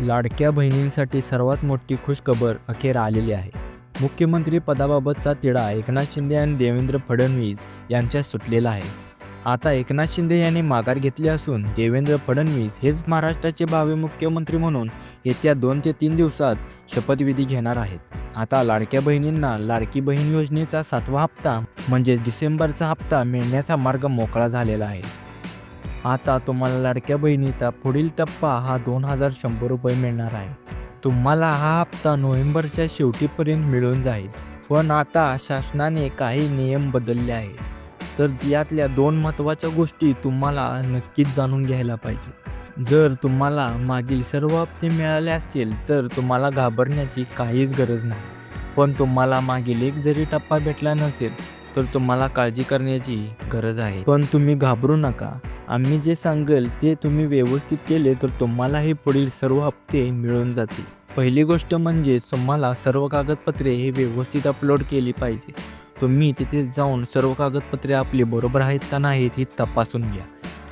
लाडक्या बहिणींसाठी सर्वात मोठी खुशखबर अखेर आलेली आहे. मुख्यमंत्री पदाबाबतचा तिढा एकनाथ शिंदे आणि देवेंद्र फडणवीस यांच्यात सुटलेला आहे. आता एकनाथ शिंदे यांनी माघार घेतली असून देवेंद्र फडणवीस हेच महाराष्ट्राचे भावी मुख्यमंत्री म्हणून येत्या दोन ते तीन दिवसात शपथविधी घेणार आहेत. आता लाडक्या बहिणींना लाडकी बहीण योजनेचा सातवा हप्ता म्हणजेच डिसेंबरचा हप्ता मिळण्याचा मार्ग मोकळा झालेला आहे. आता तुम्हाला लाडक्या बहिणीचा पुढील टप्पा हा दोन हजार शंभर रुपये मिळणार आहे. तुम्हाला हा हप्ता नोव्हेंबरच्या शेवटीपर्यंत मिळून जाईल. पण आता शासनाने काही नियम बदलले आहेत. तर यातल्या दोन महत्त्वाच्या गोष्टी तुम्हाला नक्कीच जाणून घ्यायला पाहिजे. जर तुम्हाला मागील सर्व हप्ते मिळाले असेल तर तुम्हाला घाबरण्याची काहीच गरज नाही. पण तुम्हाला मागील एक जरी टप्पा भेटला नसेल तर तुम्हाला काळजी करण्याची गरज आहे. पण तुम्ही घाबरू नका. आम्ही जे सांगेल ते तुम्ही व्यवस्थित केले तर तुम्हाला हे पुढील सर्व हप्ते मिळून जातील. पहिली गोष्ट म्हणजे तुम्हाला सर्व कागदपत्रे हे व्यवस्थित अपलोड केली पाहिजे. तुम्ही तिथे जाऊन सर्व कागदपत्रे आपली बरोबर आहेत का नाहीत हे तपासून घ्या.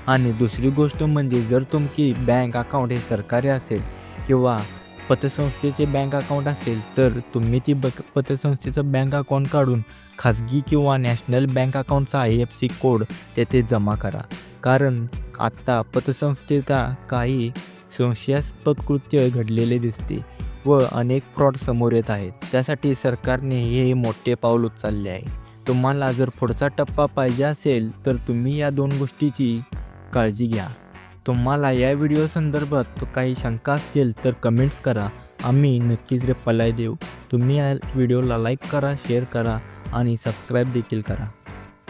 आणि दुसरी गोष्ट म्हणजे जर तुमची बँक अकाउंट हे सरकारी असेल किंवा पतसंस्थेचे बँक अकाउंट असेल तर तुम्ही ती ब पतसंस्थेचं बँक अकाउंट काढून खाजगी किंवा नॅशनल बँक अकाउंटचा आय एफ सी कोड तेथे जमा करा. कारण आत्ता पतसंस्थेचा काही संशयास्पद कृत्य घडलेले दिसते व अनेक फ्रॉड समोर येत आहेत. त्यासाठी सरकारने हे मोठे पाऊल उचलले आहे. तुम्हाला जर पुढचा टप्पा पाहिजे असेल तर तुम्ही या दोन गोष्टीची काळजी घ्या. तुम्हाला या व्हिडिओ संदर्भात काही शंका असतील तर कमेंट्स करा. आम्ही नक्कीच रिप्लाय देऊ. तुम्ही या व्हिडिओला लाईक करा शेअर करा आणि सबस्क्राईब देखील करा.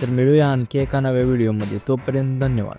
तर मिळूया आणखी एका नव्या व्हिडिओमध्ये. तोपर्यंत धन्यवाद.